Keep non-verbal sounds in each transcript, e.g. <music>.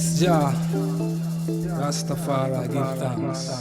Yes, Jah. Rastafari, give thanks.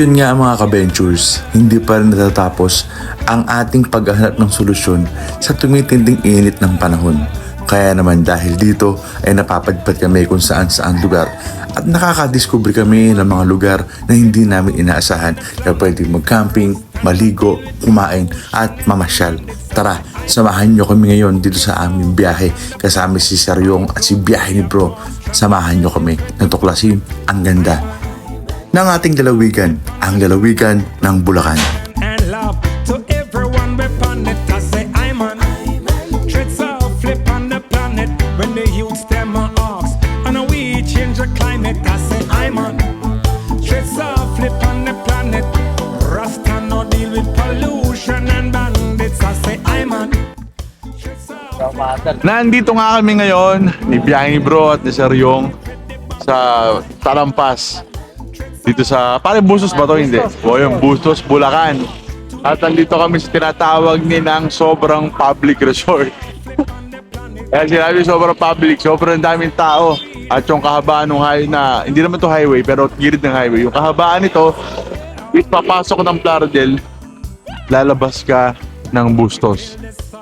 Yun nga mga ka-ventures, hindi pa rin natatapos ang ating paghahanap ng solusyon sa tumitinding init ng panahon. Kaya naman dahil dito ay napapadpad kami kung saan saan lugar at nakakadiscover kami ng mga lugar na hindi namin inaasahan na pwedeng mag-camping, maligo, kumain at mamasyal. Tara, samahan nyo kami ngayon dito sa aming biyahe kasama si Saryong at si biyahe ni Bro. Samahan nyo kami tuklasin ang ganda ng ating lalawigan, ang lalawigan ng Bulacan. Nandito nga kami ngayon ni Biyahe Bro at ni Sir Yong sa Talampas. Dito sa, parang Bustos ba to? Hindi. O yung Bustos, Bulacan. At nandito kami sa tinatawag ni ng sobrang public resort. <laughs> Kaya sinabi sobrang public, sobrang daming tao. At yung kahabaan ng highway na, hindi naman to highway, pero gilid ng highway. Yung kahabaan nito, papasok ng Plaridel, lalabas ka ng Bustos.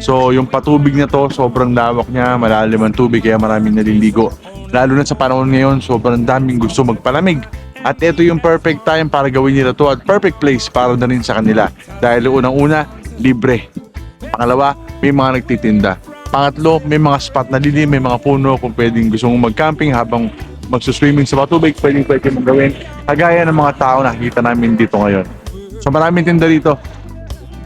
So, yung patubig na to, sobrang lawak niya, malalim ang tubig, kaya maraming naliligo. Lalo na sa panahon ngayon, sobrang daming gusto magpalamig. At ito yung perfect time para gawin nila to at perfect place para na rin sa kanila. Dahil unang-una, libre. Pangalawa, may mga nagtitinda. Pangatlo, may mga spot na lilim, may mga puno kung pwedeng gusto mong mag-camping habang magsuswimming sa patubig, pwedeng pwede mong gawin. Kagaya ng mga tao na nakikita namin dito ngayon. So maraming tinda dito.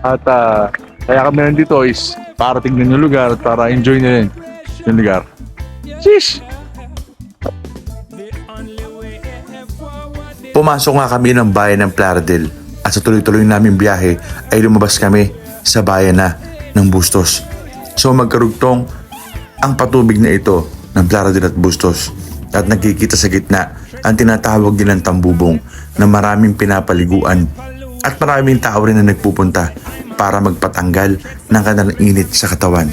At ah, kaya kami nandito is para tignan yung lugar at para enjoy nyo rin yung lugar. Sheesh! Pumasok nga kami ng bayan ng Plaridel at sa tuloy-tuloy naming biyahe ay lumabas kami sa bayan na ng Bustos. So magkarugtong ang patubig na ito ng Plaridel at Bustos at nagkikita sa gitna ang tinatawag nilang tambubong na maraming pinapaliguan at maraming tao rin na nagpupunta para magpatanggal ng kanilang init sa katawan.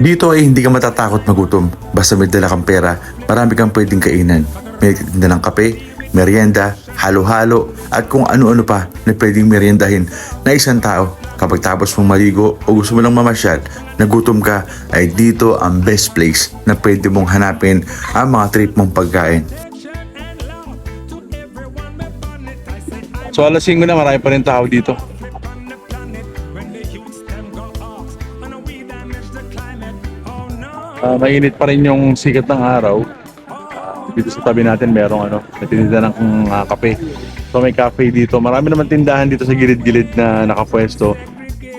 Dito ay hindi ka matatakot magutom. Basta may dala kang pera, marami kang pwedeng kainan. May tinda ng kape, merienda, halo-halo, at kung ano-ano pa na pwedeng meriendahin na isang tao. Kapag tapos mong maligo o gusto mo lang mamasyal, nagutom ka, ay dito ang best place na pwede mong hanapin ang mga trip mong pagkain. So alas 5 na, marami pa rin tao dito. Ah, mainit pa rin yung sikat ng araw. Dito sa tabi natin merong ano, natinda ng ah, kape. So may cafe dito. Marami naman tindahan dito sa gilid-gilid na nakapwesto.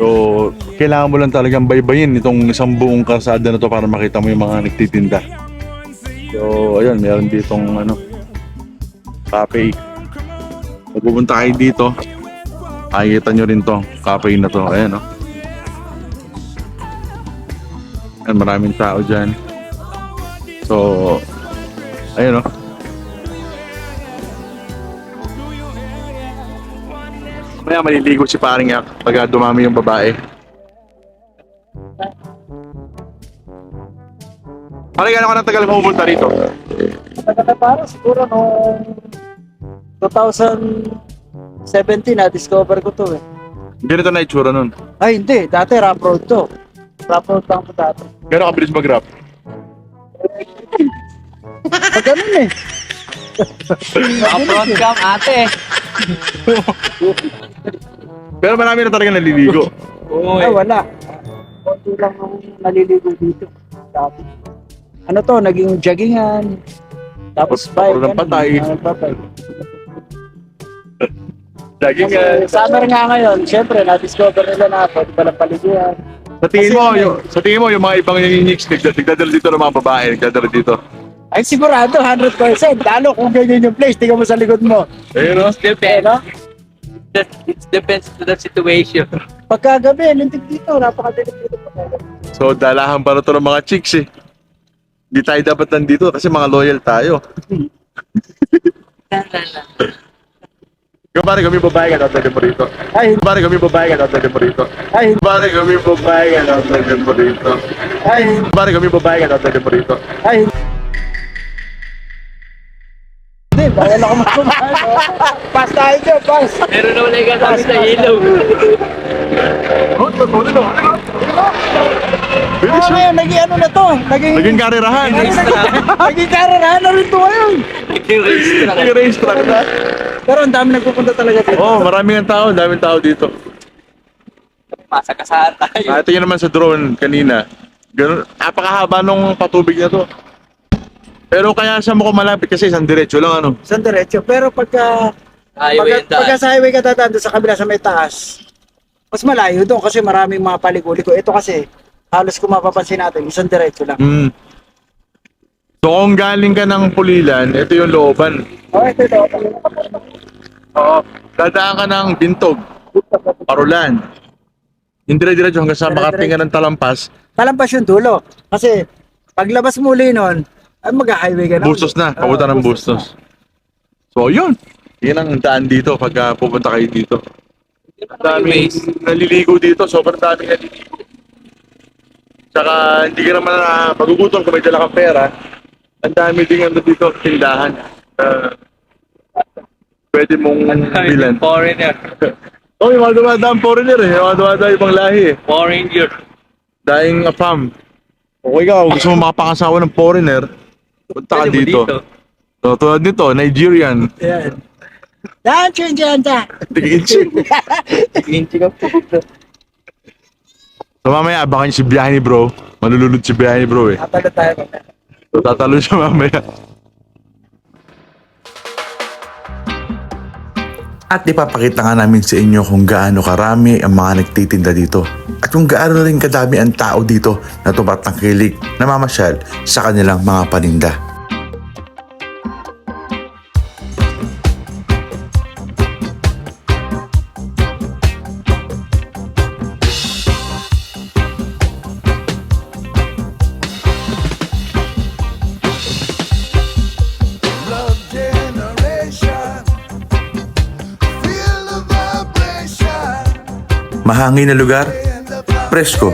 So, kailangan mo lang talagang baybayin itong isang buong kalsada na to para makita mo yung mga nagtitinda. So, ayun, meron ditong ano, cafe. Kung kayo dito, makikita nyo rin to, cafe na to. Ayan, no? Ayan, maraming tao dyan. So, ayun, no? Kaya maliligo si paring yak pag dumami yung babae. Paring ano ka nang tagal pumunta rito? Tagal para siguro noong 2017 na discover ko to eh. Ganito na itsura nun. Ay hindi, dati rap road to. Rap road lang ko dati. Gano'n kabilis mag-rap? Pag ganun eh. Upload cam ate. Pero marami na talaga naliligo. Ay wala. Konti lang ang naliligo dito. Dati. Ano to, naging joggingan. Tapos Puro bike. ng patay. ah, Kasi summer nga ngayon, syempre na-discover nila na pwede palang paliguan. Sa tingin Kasi mo, eh. yung, sa tingin mo, yung mga ibang uniques, nagda- nagdadala dito ng mga babae, nagdadala dito. Ay sigurado, 100%. Lalo kung ganyan yung place, tingnan mo sa likod mo. Ayun, no? Still Eh, no? It depends to the situation. Pagkagabi, lintik dito, napakadilim dito. pagkagabi. So, dalahan para to ng mga chicks eh. Hindi tayo dapat nandito kasi mga loyal tayo. Kapare kami babae ka dapat mo rito. Ay, Kapare kami babae ka dapat mo rito. ay, Kapare kami babae ka dapat mo rito. ay, Kapare kami babae ka dapat mo rito. ay. Hindi, bawal ako <laughs> magkumain. Pass tayo dyan, pass. Meron naman na kami sa ilaw. Oo, ngayon, naging ano na to? Naging, Naging karirahan. naging kararahan na rin to ngayon. Naging race track na. Pero ang dami nagpupunta talaga dito. Oh, maraming ang tao, daming tao dito. Masakasahan tayo. Ah, tingnan naman sa drone kanina. Ganun, napakahaba nung patubig na to. Pero kaya siya mo malapit kasi isang diretso lang ano. Isang diretso. Pero pagka, Highway pagka, pagka sa highway ka doon sa kabila sa may taas, mas malayo doon kasi maraming mga paliko-liko. Ito kasi, halos kung mapapansin natin, isang diretso lang. Mm. So kung galing ka ng Pulilan, ito yung looban. Oh, ito ito. Oo. Dadaan ka ng Bintog, Parulan. Yung dire-diretso hanggang sa Dire-diretso. makarating ka ng Talampas, Talampas yung dulo. Kasi, paglabas muli nun, ay mag-highway ka na. Bustos na, Ah, papunta ng Bustos. So yun, yun ang daan dito pag ah, pupunta kayo dito. Ang daming naliligo dito, sobrang daming naliligo. Tsaka hindi ka naman na magugutom kung may dala kang pera. Ang dami din ano dito, tindahan. Ah, pwede mong bilan. Foreigner. <laughs> Oh, yung mga dumadaan foreigner eh. Yung mga dumadaan ibang lahi eh. Foreigner. Dying a fam. Kung ikaw, gusto mo makapangasawa ng foreigner, punta ka dito. So, tulad nito, Nigerian. Yan. Yan, chin, chin, chin. <laughs> Tig-inchik. Inchi ka po. So mamaya abangan si biyahe ni bro. Malulunod si biyahe ni bro eh. Tatalo tayo. mamaya. So tatalo siya mamaya. At ipapakita nga namin sa inyo kung gaano karami ang mga nagtitinda dito. At kung gaano rin kadami ang tao dito na tumatangkilik na mamasyal sa kanilang mga paninda. Mahangin na lugar, presko,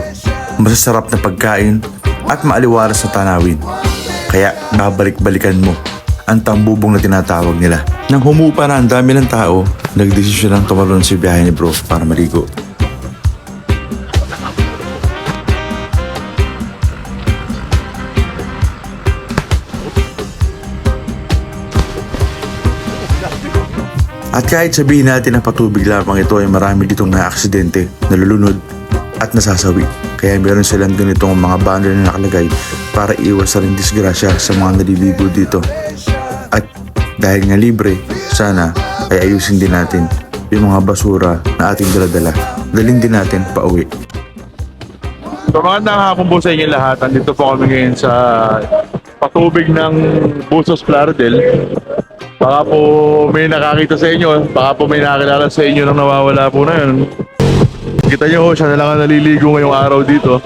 masasarap na pagkain at maaliwalas sa tanawin. Kaya babalik-balikan mo ang tambubong na tinatawag nila. Nang humupa na ang dami ng tao, nagdesisyon lang tumalon si biyahe ni bro para maligo. At kahit sabihin natin na patubig lamang ito ay marami ditong naaksidente, nalulunod at nasasawi. Kaya meron silang ganitong mga banner na nakalagay para iwas sa rin disgrasya sa mga naliligo dito. At dahil nga libre, sana ay ayusin din natin yung mga basura na ating daladala. Dalhin din natin pa uwi. So magandang hapon po sa inyo lahat. Andito po kami ngayon sa patubig ng Busos Plaridel. Baka po may nakakita sa inyo. Baka po may nakakilala sa inyo nang nawawala po na yun. Kita nyo ho, siya na lang ang naliligo ngayong araw dito.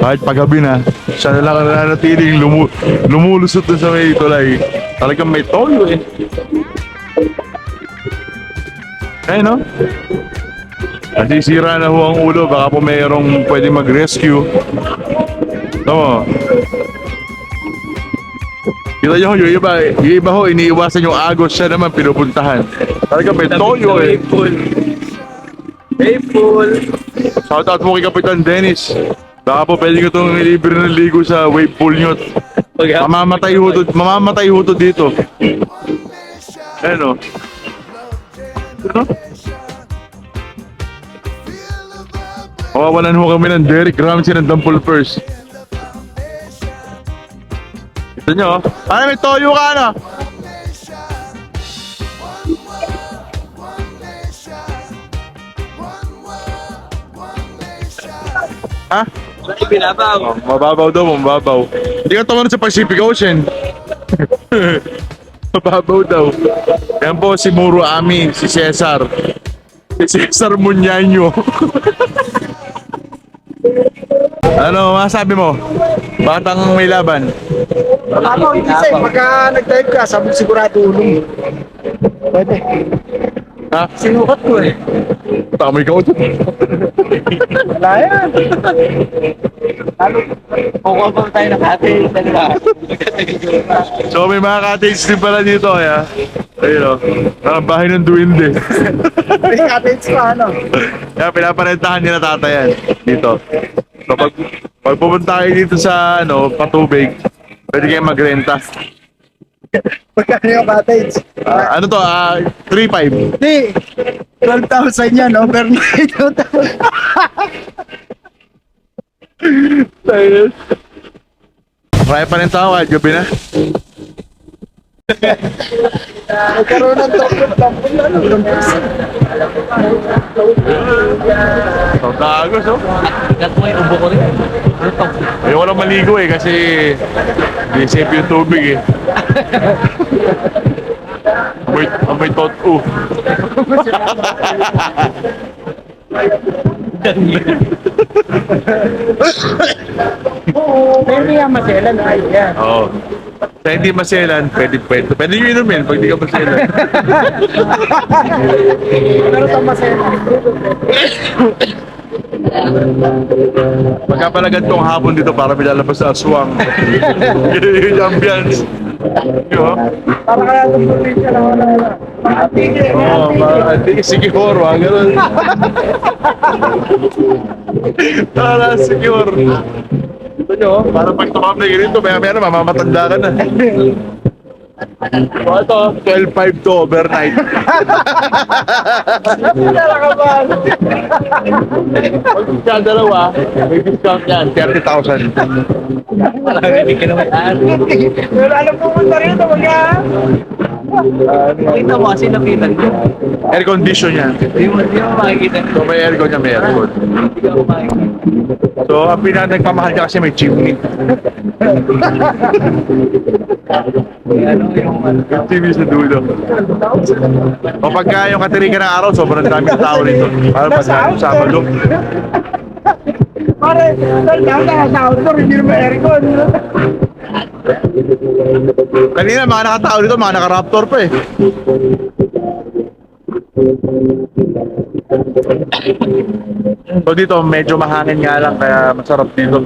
Kahit paggabi na, siya na lang ang nananatiling lumu lumulusot dun sa may tulay. Talagang may toyo eh. Ayun no? Nasisira na ho ang ulo, baka po mayroong pwede mag-rescue. Tama. Kita nyo, yung iba, yung iba ho, iniiwasan yung agos siya naman pinupuntahan. Talaga may toyo eh. Maple. Shoutout po kay Kapitan Dennis. Baka po pwede ko itong libre ng ligo sa wave pool nyo. Mamamatay ho to, mamamatay ho to dito. Ayan o. Ano? Mawawalan ho kami ng Derek Ramsey ng Dampol First. Nyo, oh. Ano, may toyo ka na? Ha? Ay, binabaw. Oh, mababaw daw, mababaw. Hindi ka tumanong sa Pacific Ocean. <laughs> mababaw daw. Yan po si Muro Ami, si Cesar. Si Cesar Munyanyo. <laughs> ano, masabi mo? Batang may laban. Ako, hindi kasi, pagka nag-dive ka, sabi sigurado ulong. Pwede. Ha? Sinukat ko eh. Tama ikaw ito. Wala yan. Kukuha pa tayo ng ate. Dalawa. So may mga cottage din pala dito kaya. Ayun o. Parang bahay ng duwinde. May cottage pa, ano? Kaya pinaparentahan nila tatayan dito. So pag, pag pupunta kayo dito sa ano, patubig, pwede kayo magrenta. Pagkano yung cottage? Ah, ano to? Ah, 3.5. Hindi. 12,000 yan, overnight. Marami pa rin tao kahit gabi na. Nagkaroon ng double double ano? So, dagos oh. Gat mo yung ubo ko rin. Ano to? Ayoko lang maligo eh kasi hindi safe yung tubig eh. amoy, amoy tot uh. Hindi yan maselan. Ay, yan. Oo. Sa hindi maselan, pwede, pwede. Pwede nyo inumin pag di ka maselan. Pero ito maselan. Magkapalagan tong hapon dito para may lalabas sa aswang. Ganun <laughs> <laughs> yung ambience. Para kaya itong probinsya. Para secure. Ito nyo, oh, para pag tumam na ganito, maya maya na, mamamatanda ka na. So ito, 12.5 to overnight. Wala ka ba? Pag siya dalawa, may discount yan, 30,000. Parang narinig ka naman. Pero alam mo mo rin wag ka. Nakita mo kasi nakita niyo. Air condition yan. Hindi mo, hindi mo makikita. So may aircon yan, may aircon. Hindi ka makikita. So ang pinanagpamahal niya kasi may chimney. Ano yung ano. Yung TV sa dulo. O pagka yung katirikan ng araw, sobrang daming tao rito. Para pag Sabado. Pare, dahil dahil na sa outdoor, hindi naman aircon. Kanina mga nakatao dito, mga naka-raptor pa eh. So dito medyo mahangin nga lang kaya masarap dito.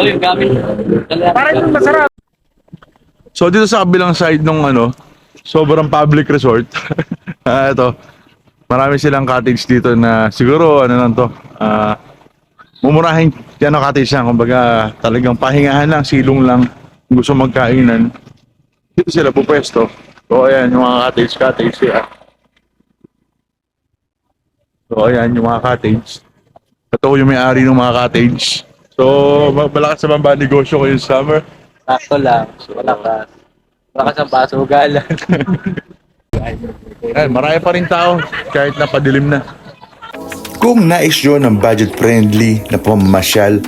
Yung gamit. Para ito masarap. So dito sa kabilang side nung ano, sobrang public resort. <laughs> Ah, ito. Marami silang cottage dito na siguro ano lang to. Ah, mumurahin yan ang cottage yan. Kumbaga talagang pahingahan lang, silong lang. Kung gusto magkainan. Dito sila pupwesto. So ayan yung mga cottage cottage siya. So ayan yung mga cottage. Ito yung may-ari ng mga cottage. So malakas sa bamba negosyo ko yung summer. Sakto lang. Malakas. Malakas ang baso. Galan. <laughs> Ayan, marami pa rin tao kahit napadilim na. Kung nais nyo ng budget-friendly na pamamasyal,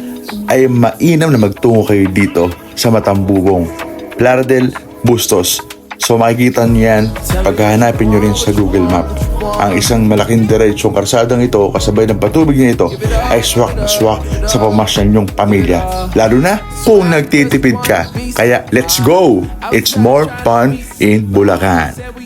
ay mainam na magtungo kayo dito sa Matambubong, Plaradel, Bustos. So makikita niyo yan pag hahanapin nyo rin sa Google Map. Ang isang malaking diretsong karsadang ito kasabay ng patubig na ito ay swak na swak sa pamasyal nyong pamilya. Lalo na kung nagtitipid ka. Kaya let's go! It's more fun in Bulacan.